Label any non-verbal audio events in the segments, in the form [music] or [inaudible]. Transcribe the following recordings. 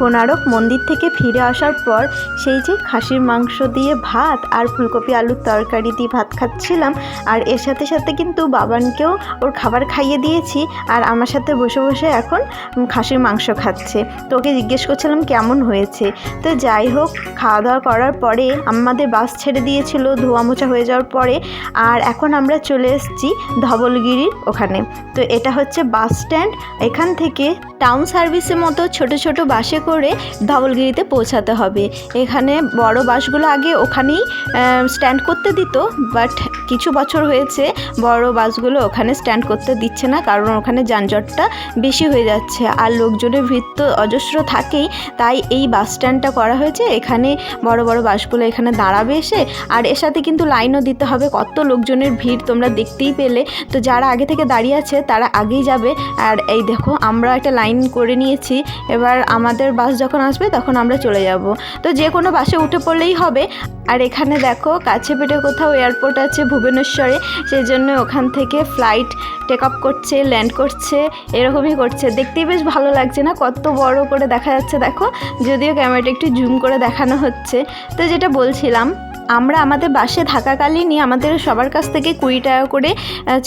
কোনারক মন্দির থেকে ফিরে আসার পর সেই যে খাসির মাংস দিয়ে ভাত আর ফুলকপি আলুর তরকারি দিয়ে ভাত খাচ্ছিলাম, আর এর সাথে সাথে কিন্তু বাবানকেও ওর খাবার খাইয়ে দিয়েছি, আর আমার সাথে বসে বসে এখন খাসির মাংস খাচ্ছে। তো ওকে জিজ্ঞেস করছিলাম, কেমন হয়েছে? তো যাই হোক খাওয়া দাওয়া করার পরে আমাদের বাস ছেড়ে দিয়েছিল ধোয়া মোছা হয়ে যাওয়ার পরে, আর এখন আমরা চলে এসেছি ধবলগিরির ওখানে। তো এটা হচ্ছে বাস স্ট্যান্ড। এখান থেকে টাউন সার্ভিসের মতো ছোট ছোট বাসে করে ধবলগিরিতে পৌঁছাতে হবে। এখানে বড় বাসগুলো আগে ওখানেই স্ট্যান্ড করতে দিত বাট কিছু বছর হয়েছে বড় বাসগুলো ওখানে স্ট্যান্ড করতে দিচ্ছে না, কারণ ওখানে যানজটটা বেশি হয়ে যাচ্ছে। আর লোকজনের ভিড় তো অজস্র থাকেই, তাই এই বাস স্ট্যান্ডটা করা হয়েছে। এখানে বড় বড় বাসগুলো এখানে দাঁড়াবে এসে, আর এর সাথে কিন্তু লাইনও দিতে হবে। কত লোকজনের ভিড় তোমরা দেখতেই পেলে। তো যারা আগে থেকে দাঁড়িয়ে আছে, তারা আগেই যাবে। আর এই দেখো, আমরা একটা লাইন করে নিয়েছি। এবার আমাদের বাস যখন আসবে তখন আমরা চলে যাব। তো যে কোনো বাসে উঠে পড়লেই হবে। আর এখানে দেখো, কাছে পিঠে কোথাও এয়ারপোর্ট আছে ভুবনেশ্বরে। সেই জন্য ওখান থেকে ফ্লাইট টেক আপ করছে ল্যান্ড করছে, এরকমই করছে। দেখতেই বেশ ভালো লাগছে না? কত বড় করে দেখা যাচ্ছে, দেখো। যদিও ক্যামেরাটা একটু জুম করে দেখানো হচ্ছে। তো যেটা বলছিলাম, আমরা আমাদের বাসে থাকাকালীনই আমাদের সবার কাছ থেকে কুড়ি টাকা করে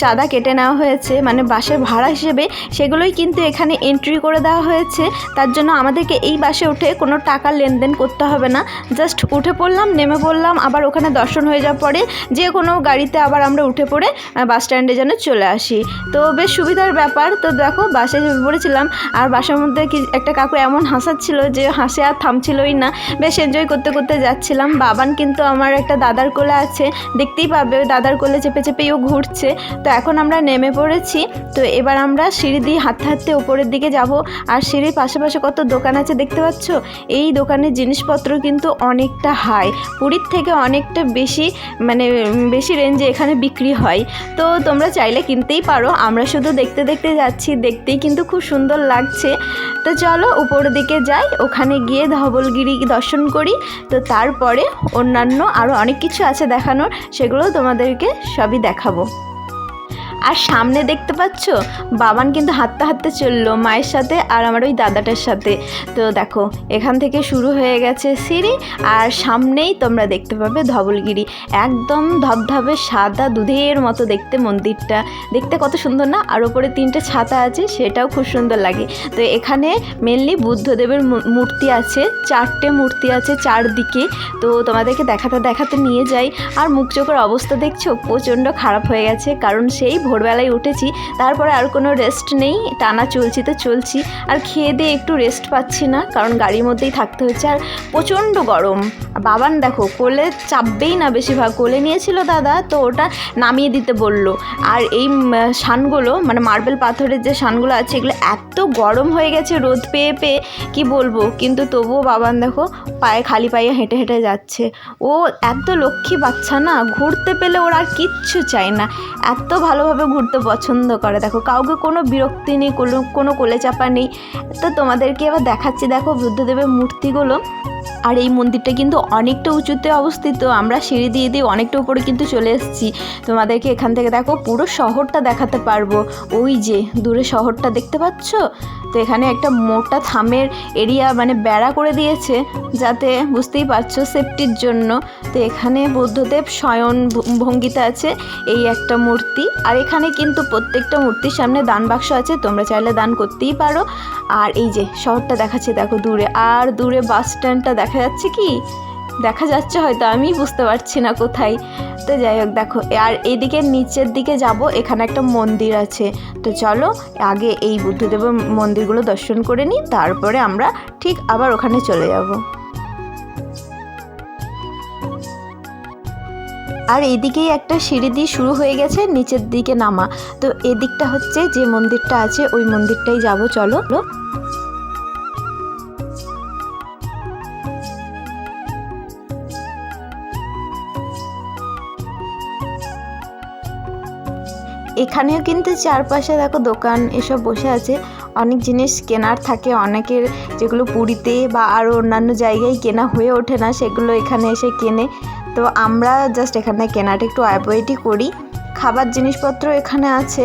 চাঁদা কেটে নেওয়া হয়েছে। মানে বাসের ভাড়া হিসেবে সেগুলোই কিন্তু এখানে এন্ট্রি করে দেওয়া হয়েছে। তার জন্য আমাদেরকে এই বাসে উঠে কোনো টাকা লেনদেন করতে হবে না। জাস্ট উঠে পড়লাম, নেমে পড়লাম, আবার ওখানে দর্শন হয়ে যাওয়ার পরে যে কোনো গাড়িতে আবার আমরা উঠে পড়ে বাস স্ট্যান্ডে যেন চলে আসি। তো বেশ সুবিধার ব্যাপার। তো দেখো, বাসে পড়েছিলাম, আর বাসের মধ্যে কি একটা কাকু এমন হাসাচ্ছিল যে হাসে আর থামছিলই না। বেশ এনজয় করতে করতে যাচ্ছিলাম। বাবান কিন্তু আমার একটা দাদার কোলে আছে, দেখতেই পাবে দাদার কোলে চেপে চেপেই ও ঘুরছে। তো এখন আমরা নেমে পড়েছি। তো এবার আমরা সিঁড়ি দিয়ে হাঁটতে হাঁটতে উপরের দিকে যাব, আর সিঁড়ির পাশে পাশে কত দোকান আছে, দেখতে পাচ্ছ? এই দোকানের জিনিসপত্র কিন্তু অনেকটা হাই পুরীর থেকে অনেকটা বেশি মানে বেশি রেঞ্জে এখানে বিক্রি হয়। তো তোমরা চাইলে কিনতেই পারো। আমরা শুধু দেখতে দেখতে যাচ্ছি, দেখতেই কিন্তু খুব সুন্দর লাগছে। তো চলো উপরের দিকে যাই। ওখানে গিয়ে ধবলগিরি দর্শন করি। তো তারপরে অন্যান্য আরও অনেক কিছু আছে দেখানোর। সেগুলো তোমাদেরকে সবই দেখাবো। আর সামনে দেখতে পাচ্ছ? বাবান কিন্তু হাঁটতে হাঁটতে চলল মায়ের সাথে আর আমার ওই দাদাটার সাথে। তো দেখো, এখান থেকে শুরু হয়ে গেছে সিঁড়ি আর সামনেই তোমরা দেখতে পাবে ধবলগিরি। একদম ধবধবে সাদা দুধের মতো দেখতে মন্দিরটা। দেখতে কত সুন্দর না? আর ওপরে তিনটে ছাতা আছে, সেটাও খুব সুন্দর লাগে। তো এখানে মেনলি বুদ্ধদেবের মূর্তি আছে, চারটে মূর্তি আছে চারদিকে। তো তোমাদেরকে দেখাতে দেখাতে নিয়ে যাই। আর মুখ চোখের অবস্থা দেখছ? প্রচণ্ড খারাপ হয়ে গেছে, কারণ সেই ভোরবেলায় উঠেছি, তারপরে আর কোনো রেস্ট নেই, টানা চলছি তো চলছি, আর খেয়ে দিয়ে একটু রেস্ট পাচ্ছি না, কারণ গাড়ির মধ্যেই থাকতে হচ্ছে, আর প্রচণ্ড গরম। বাবান দেখো, কোলে চাপবেই না বেশিরভাগ, কোলে নিয়েছিল দাদা, তো ওটা নামিয়ে দিতে বলল। আর এই শানগুলো মানে মার্বেল পাথরের যে শানগুলো আছে, এগুলো এত গরম হয়ে গেছে রোদ পেয়ে পেয়ে, কি বলব? কিন্তু তবুও বাবান দেখো, পায়ে, খালি পায়ে হেঁটে হেঁটে যাচ্ছে। ও এত লক্ষ্মী বাচ্চা না, ঘুরতে পেলে ওর আর কিচ্ছু চায় না। এত ভালোভাবে ঘুরতে পছন্দ করে। দেখো, কাউকে কোনো বিরক্তি নেই, কোনো কোনো কোলে চাপা নেই। তো তোমাদেরকে এবার দেখাচ্ছি। দেখো, বুদ্ধদেবের মূর্তিগুলো। আর এই মন্দিরটা কিন্তু অনেকটা উঁচুতে অবস্থিত। আমরা সিঁড়ি দিয়ে দিয়ে অনেকটা উপরে কিন্তু চলে এসেছি। তোমাদেরকে এখান থেকে দেখো, পুরো শহরটা দেখাতে পারব। ওই যে দূরে শহরটা দেখতে পাচ্ছ? তো এখানে একটা মোটা থামের এরিয়া মানে বেড়া করে দিয়েছে, যাতে বুঝতেই পারছ সেফটির জন্য। তো এখানে বুদ্ধদেব শয়ন ভঙ্গিতে আছে এই একটা মূর্তি। আর এখানে কিন্তু প্রত্যেকটা মূর্তির সামনে দান বাক্স আছে, তোমরা চাইলে দান করতেই পারো। আর এই যে শহরটা দেখাচ্ছে, দেখো দূরে। আর দূরে বাস স্ট্যান্ডটা দেখা যাচ্ছে কি? দেখা যাচ্ছে হয়তো আমি বুঝতে পারছি না কোথায়। তো যাই হোক, দেখো, আর এইদিকে নিচের দিকে যাব, এখানে একটা মন্দির আছে। তো চলো, আগে এই বুদ্ধদেবের মন্দিরগুলো দর্শন করে নিই, তারপরে আমরা ঠিক আবার ওখানে চলে যাব। আর এদিকেই একটা সিঁড়ি দিয়ে শুরু হয়ে গেছে, নিচের দিকে নামা। তো এদিকটা হচ্ছে যে মন্দিরটা আছে, ওই মন্দিরটাই যাব, চলো। এখানেও কিন্তু চারপাশে দেখো দোকান এসব বসে আছে। অনেক জিনিস কেনার থাকে, অনেকের যেগুলো পুরীতে বা আরও অন্যান্য জায়গায় কেনা হয়ে ওঠে না, সেগুলো এখানে এসে কেনে। তো আমরা জাস্ট এখানে কেনাটা একটু অ্যাভয়েডই করি। খাবার জিনিসপত্র এখানে আছে।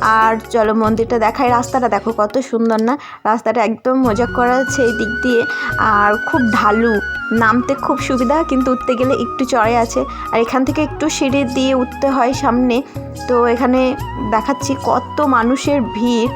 আর চলো মন্দিরটা দেখাই। রাস্তাটা দেখো কত সুন্দর না? রাস্তাটা একদম মজা করা আছে এই দিক দিয়ে। আর খুব ঢালু। নামতে খুব সুবিধা, কিন্তু উঠতে গেলে একটু চড়ে আছে। আর এখান থেকে একটু সিঁড়ি দিয়ে উঠতে হয় সামনে। তো এখানে দেখাচ্ছি কত মানুষের ভিড়।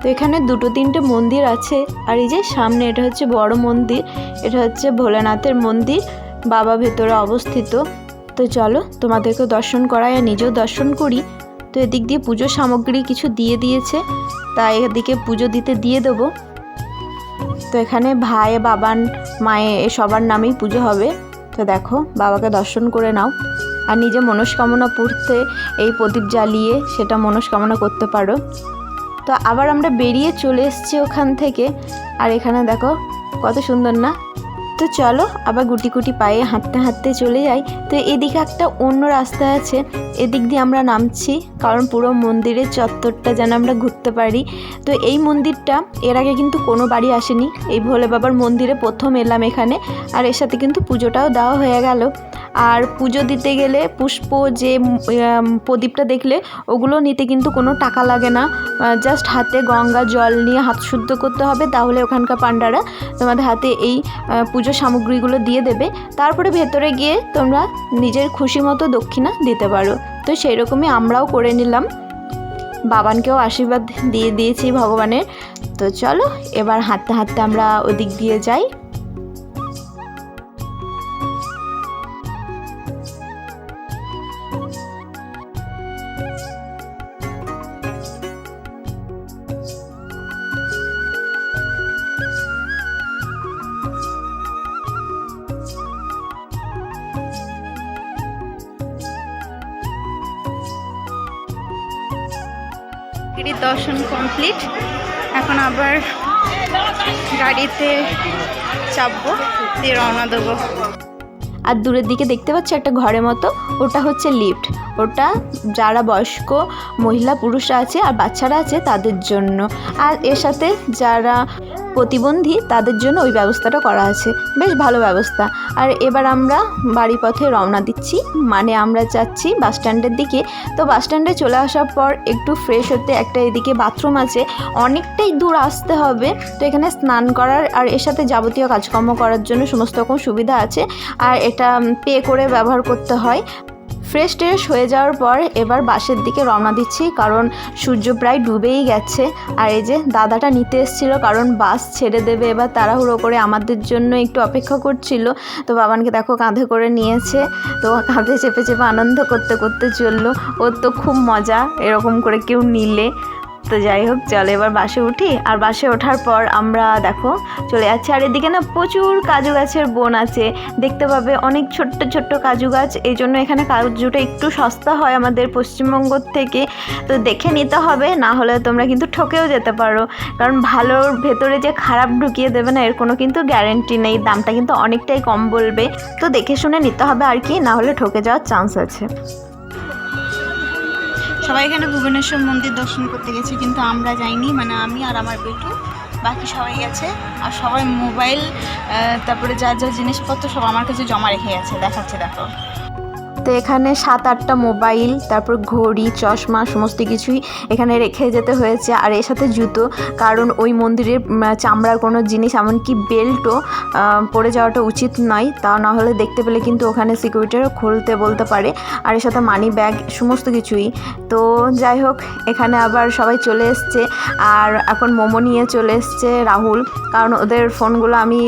তো এখানে দুটো তিনটে মন্দির আছে। আর এই যে সামনে এটা হচ্ছে বড় মন্দির, এটা হচ্ছে ভোলানাথের মন্দির, বাবা ভেতরে অবস্থিত। তো চলো তোমাদেরকে দর্শন করাই, আর নিজেও দর্শন করি। তো এদিক দিয়ে পুজো সামগ্রী কিছু দিয়ে দিয়েছে, তাই এদিকে পুজো দিতে দিয়ে দেবো। তো এখানে ভাই, বাবান, মায়ে, এ সবার নামেই পুজো হবে। তো দেখো, বাবাকে দর্শন করে নাও। আর নিজে মনস্কামনা পূর্তে এই প্রদীপ জ্বালিয়ে সেটা মনস্কামনা করতে পারো। তো আবার আমরা বেরিয়ে চলে এসছি ওখান থেকে। আর এখানে দেখো কত সুন্দর না? তো চলো, আবার গুটি গুটি পায়ে হাঁটতে হাঁটতে চলে যাই। তো এদিকে একটা অন্য রাস্তা আছে, এদিক দিয়ে আমরা নামছি, কারণ পুরো মন্দিরের চত্বরটা যেন আমরা ঘুরতে পারি। তো এই মন্দিরটা, এর আগে কিন্তু কোনো বাড়ি আসেনি। এই ভোলে বাবার মন্দিরে প্রথম এলাম এখানে, আর এর সাথে কিন্তু পুজোটাও দেওয়া হয়ে গেল। আর পুজো দিতে গেলে পুষ্প যে প্রদীপটা দেখলে, ওগুলো নিতে কিন্তু কোনো টাকা লাগে না। জাস্ট হাতে গঙ্গা জল নিয়ে হাত শুদ্ধ করতে হবে, তাহলে ওখানকার পান্ডারা তোমাদের হাতে এই পুজো সামগ্রীগুলো দিয়ে দেবে, তারপরে ভেতরে গিয়ে তোমরা নিজের খুশি মতো দক্ষিণা দিতে পারো। তো সেই রকমই আমরাও করে নিলাম। বাবানকেও আশীর্বাদ দিয়ে দিয়েছি ভগবানের। তো চলো, এবার হাঁটতে হাঁটতে আমরা ওদিক দিয়ে যাই। দর্শন কমপ্লিট। এখন আবার গাড়িতে চাপবো, দিয়ে রওনা দেবো। আর দূরের দিকে দেখতে পাচ্ছ একটা ঘরের মতো, ওটা হচ্ছে লিফট। ওটা যারা বয়স্ক মহিলা পুরুষরা আছে আর বাচ্চারা আছে তাদের জন্য। আর এর সাথে যারা প্রতিবন্ধী তাদের জন্য ওই ব্যবস্থাটা করা আছে। বেশ ভালো ব্যবস্থা। আর এবার আমরা বাড়ি পথে রওনা দিচ্ছি। মানে আমরা যাচ্ছি বাস স্ট্যান্ডের দিকে। তো বাস স্ট্যান্ডে চলে আসার পর একটু ফ্রেশ হতে একটা এদিকে বাথরুম আছে। অনেকটাই দূর আসতে হবে। তো এখানে স্নান করার আর এর সাথে যাবতীয় কাজকর্ম করার জন্য সমস্ত রকম সুবিধা আছে। আর এটা পে করে ব্যবহার করতে হয়। ফ্রেশ ট্রেশ হয়ে যাওয়ার পর এবার বাসের দিকে রওনা দিচ্ছি, কারণ সূর্য প্রায় ডুবেই গেছে। আর এই যে দাদাটা নিতে এসেছিল, কারণ বাস ছেড়ে দেবে, এবার তাড়াহুড়ো করে আমাদের জন্য একটু অপেক্ষা করছিল। তো বাবানকে দেখো কাঁধে করে নিয়েছে, তো কাঁধে চেপে চেপে আনন্দ করতে করতে চলল। ওর তো খুব মজা, এরকম করে কেউ নিলে। তো যাই হোক, চলো এবার বাসে উঠি। আর বাসে ওঠার পর আমরা দেখো, চলে যাচ্ছি। আর এদিকে না প্রচুর কাজু গাছের বন আছে। দেখতে পাবে অনেক ছোট্ট ছোট্ট কাজু গাছ। এই জন্য এখানে কাজুটা একটু সস্তা হয় আমাদের পশ্চিমবঙ্গ থেকে। তো দেখে নিতে হবে, না হলে তোমরা কিন্তু ঠকেও যেতে পারো। কারণ ভালোর ভেতরে যে খারাপ ঢুকিয়ে দেবে না, এর কোনো কিন্তু গ্যারেন্টি নেই। দামটা কিন্তু অনেকটাই কম বলবে। তো দেখে শুনে নিতে হবে আর কি, না হলে ঠকে যাওয়ার চান্স আছে। সবাই এখানে ভুবনেশ্বর মন্দির দর্শন করতে গেছি, কিন্তু আমরা যাইনি মানে আমি আর আমার বেটু, বাকি সবাই গেছে আর সবাই মোবাইল তারপরে যা যা জিনিসপত্র সব আমার কাছে জমা রেখে গেছে, দেখাচ্ছে, দেখো। তো এখানে সাত, আটটা মোবাইল, তারপর ঘড়ি, চশমা, সমস্ত কিছুই এখানে রেখে যেতে হয়েছে। আর এর সাথে জুতো, কারণ ওই মন্দিরের চামড়ার কোনো জিনিস, এমনকি বেল্টও পরে যাওয়াটা উচিত নয়। তা না হলে দেখতে পেলে কিন্তু ওখানে সিকিউরিটিরা খুলতে বলতে পারে। আর এর সাথে মানি ব্যাগ সমস্ত কিছুই। তো যাই হোক, এখানে আবার সবাই চলে এসছে। আর এখন মোমো নিয়ে চলে এসছে রাহুল। কারণ ওদের ফোনগুলো আমি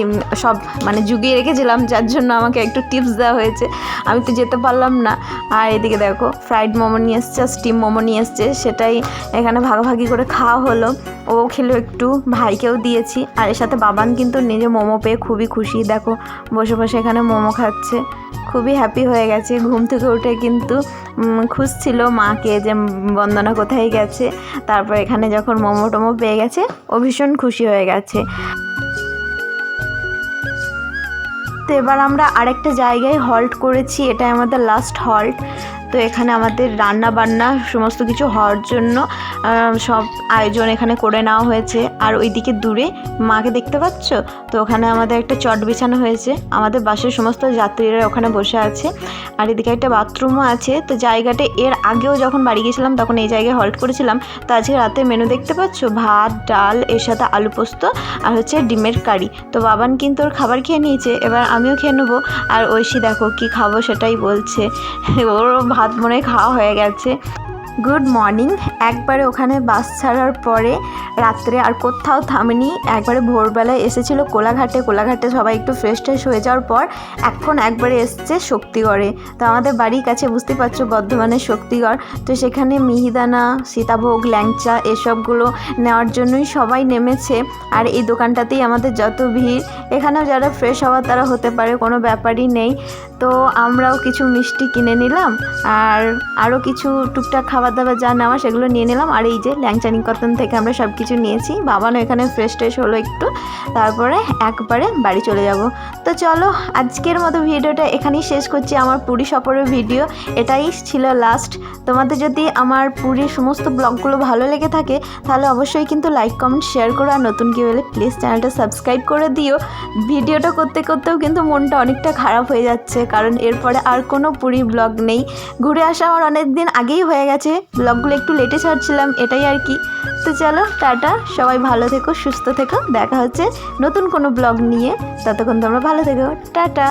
সব মানে জুগিয়ে রেখেছিলাম। যার জন্য আমাকে একটু টিপস দেওয়া হয়েছে। আমি তো যেতে পারলাম পারলাম না। আর এদিকে দেখো ফ্রাইড মোমো নিয়ে এসছে আর স্টিম মোমো নিয়ে এসছে। সেটাই এখানে ভাগাভাগি করে খাওয়া হলো। ও খেলো একটু ভাইকেও দিয়েছি। আর এর সাথে বাবান কিন্তু নিজে মোমো পেয়ে খুবই খুশি। দেখো বসে বসে এখানে মোমো খাচ্ছে। খুবই হ্যাপি হয়ে গেছে। ঘুম থেকে উঠে কিন্তু উম, খুঁজছিল মাকে যে বন্দনা কোথায় গেছে। তারপর এখানে যখন মোমো টোমো পেয়ে গেছে ও ভীষণ খুশি হয়ে গেছে। তো এবার আমরা আরেকটা জায়গায় হল্ট করেছি এটাই আমাদের লাস্ট হল্ট তো এখানে আমাদের রান্না বান্না সমস্ত কিছু হওয়ার জন্য সব আয়োজন এখানে করে নেওয়া হয়েছে। আর ওইদিকে দূরে মাকে দেখতে পাচ্ছ? তো ওখানে আমাদের একটা চট বিছানো হয়েছে। আমাদের বাসের সমস্ত যাত্রীরা ওখানে বসে আছে। আর এদিকে একটা বাথরুমও আছে। তো জায়গাটা এর আগেও যখন বাড়ি গেছিলাম তখন এই জায়গায় হল্ট করেছিলাম। তো আজকে রাতে মেনু দেখতে পাচ্ছ? ভাত, ডাল, এর সাথে আলু পোস্ত আর হচ্ছে ডিমের কারি। তো বাবান কিন্তু ওর খাবার খেয়ে নিয়েছে। এবার আমিও খেয়ে নেব। আর ঐশী দেখো কি খাব সেটাই বলছে। [laughs] ওর ভাত মনে খাওয়া হয়ে গেছে। Good morning. একবারে ওখানে বাস ছাড়ার পরে রাত্রে আর কোথাও থামেনি। একবারে ভোরবেলায় এসেছিল কোলাঘাটে। কোলাঘাটে সবাই একটু ফ্রেশ ট্রেশ হয়ে যাওয়ার পর এখন একবারে এসছে শক্তিগড়ে। তো আমাদের বাড়ির কাছে বুঝতে পারছ বর্ধমানের শক্তিগড়। তো সেখানে মিহিদানা, সীতাভোগ, ল্যাংচা এসবগুলো নেওয়ার জন্যই সবাই নেমেছে। আর এই দোকানটাতেই আমাদের যত ভিড়, এখানেও যারা ফ্রেশ হওয়ার তারা হতে পারে, কোনো ব্যাপারই নেই। তো আমরাও কিছু মিষ্টি কিনে নিলাম। আর আরও কিছু টুকটাক খাবার দাবার যা নেওয়া সেগুলো নিয়ে নিলাম। আর এই যে ল্যাংচা নিকতন থেকে আমরা সব কিছু নিয়েছি। বাবানও এখানে ফ্রেশ ট্রেশ হলো একটু। তারপরে একবারে বাড়ি চলে যাব। তো চলো, আজকের মতো ভিডিওটা এখানেই শেষ করছি আমার পুরী সফরের ভিডিও। এটাই ছিল লাস্ট তোমাদের যদি আমার পুরীর সমস্ত ব্লগগুলো ভালো লেগে থাকে, তাহলে অবশ্যই কিন্তু লাইক কমেন্ট শেয়ার করো। আর নতুন কেউ এলে প্লিজ চ্যানেলটা সাবস্ক্রাইব করে দিও। ভিডিওটা করতে করতেও কিন্তু মনটা অনেকটা খারাপ হয়ে যাচ্ছে। কারণ এরপরে আর কোনো পুরী ব্লগ নেই। ঘুরে আসা আমার অনেক দিন আগেই হয়ে গেছে। ব্লগগুলো একটু লেটে ছাড়ছিলাম, এটাই আর কি। তো চলো, টাটা, সবাই ভালো থেকো, সুস্থ থেকো, দেখা হচ্ছে নতুন কোনো ব্লগ নিয়ে। ততক্ষণ তোমরা ভালো থেকো। টাটা!